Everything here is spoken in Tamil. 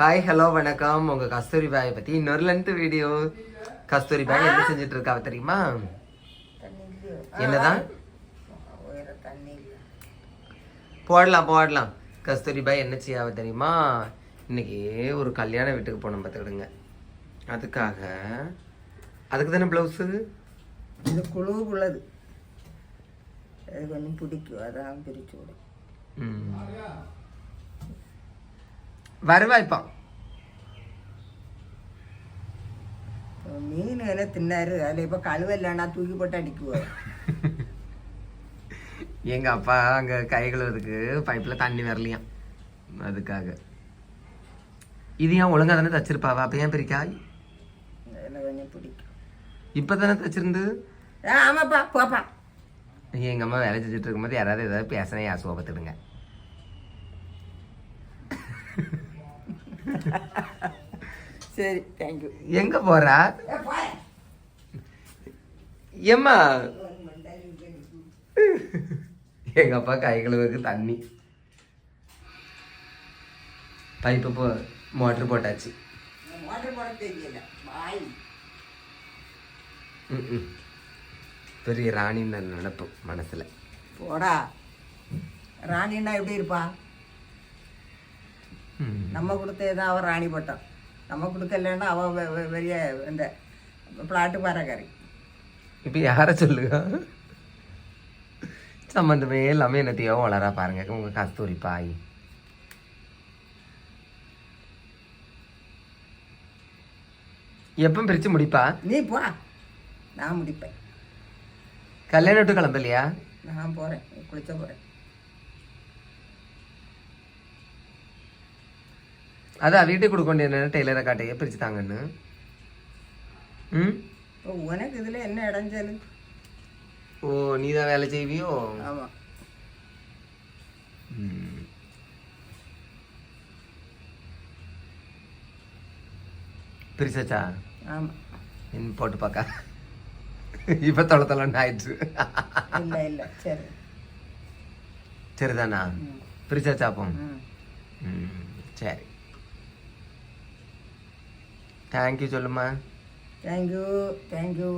ஹாய் ஹலோ வணக்கம். உங்க கஸ்தூரி பாயை பத்தி இன்னொரு லென்த் வீடியோ கஸ்தூரி பாய் என்ன செஞ்சுட்டு இருக்கா தெரியுமா? என்னதான் போடலாம் போடலாம். கஸ்தூரி பாய் என்ன செய்யாவ தெரியுமா? இன்னைக்கு ஒரு கல்யாண வீட்டுக்கு போனோம் பார்த்துக்கிடுங்க. அதுக்காக அதுக்கு தானே ப்ளவுஸு இது குழுவுக்குள்ளது. அது கொஞ்சம் பிடிக்கும். அதான் பிரிச்சு விடும் வருவாய்ப்பான் மீன் எல்லாம் தின்னாரு. அதில் இப்போ கழுவல்லன்னா தூக்கி போட்டு அடிக்குவார் எங்க அப்பா அங்க கை கழுவுறதுக்கு பைப்ல தண்ணி வரலையாம். அதுக்காக. இது ஏன் ஒழுங்கா தானே தச்சிருப்பாவா? அப்ப ஏன் கொஞ்சம் பிடிக்கும். இப்பதானே தச்சிருந்து? ஆ ஆமாப்பா போப்பா. எங்க அம்மா வேலை செஞ்சுட்டு இருக்கும்போது யாராவது ஏதாவது பேசினா யாசுவா பார்த்துடுங்க சரி தேங்க்யூ எங்க போறா? ஏம்மா எங்க அப்பா கை கழுவுக்கு தண்ணி. பைப்பு போ மோட்டர் போட்டாச்சு. பெரிய ராணின்னு நினைப்பு மனசுல. போடா. ராணின்னா எப்படி இருப்பா. நம்ம ராணி பட்டம். நம்ம கொடுக்கலன்னா அவன் வெ- வெ- பெரிய இந்த பிளாட்டு பாறைக்காரி இப்ப யார சொல்லுங்க? சம்பந்தமே எல்லாமே என்னத்தையோ வளரா பாருங்க. உங்க கஸ்தூரி பாய். எப்ப பிரிச்சு முடிப்பா? நீ போ. நான் முடிப்பேன். கல்யாணம் விட்டு கிளம்பலையா? நான் போகிறேன் குளிச்ச போகிறேன் அதான் வீட்டுக்கு கொடுக்க வேண்டிய என்ன டெய்லரை காட்டையே பிரிச்சு தாங்கன்னு. ம்? உனக்கு இதில் என்ன இடைஞ்சல்? ஓ நீ தான் வேலை செய்வியோ? ஆமாம். பிரிச்சாச்சா? ஆமாம் இன் போட்டு பார்க்க இப்ப தொலை தொலைன்னு ஆயிடுச்சு. இல்லை இல்லை சரி. சரிதானா? பிரிச்சாச்சா அப்போ? ம், சரி. தேங்க்யூ சொல்லுமா தேங்க்யூ தேங்க்யூ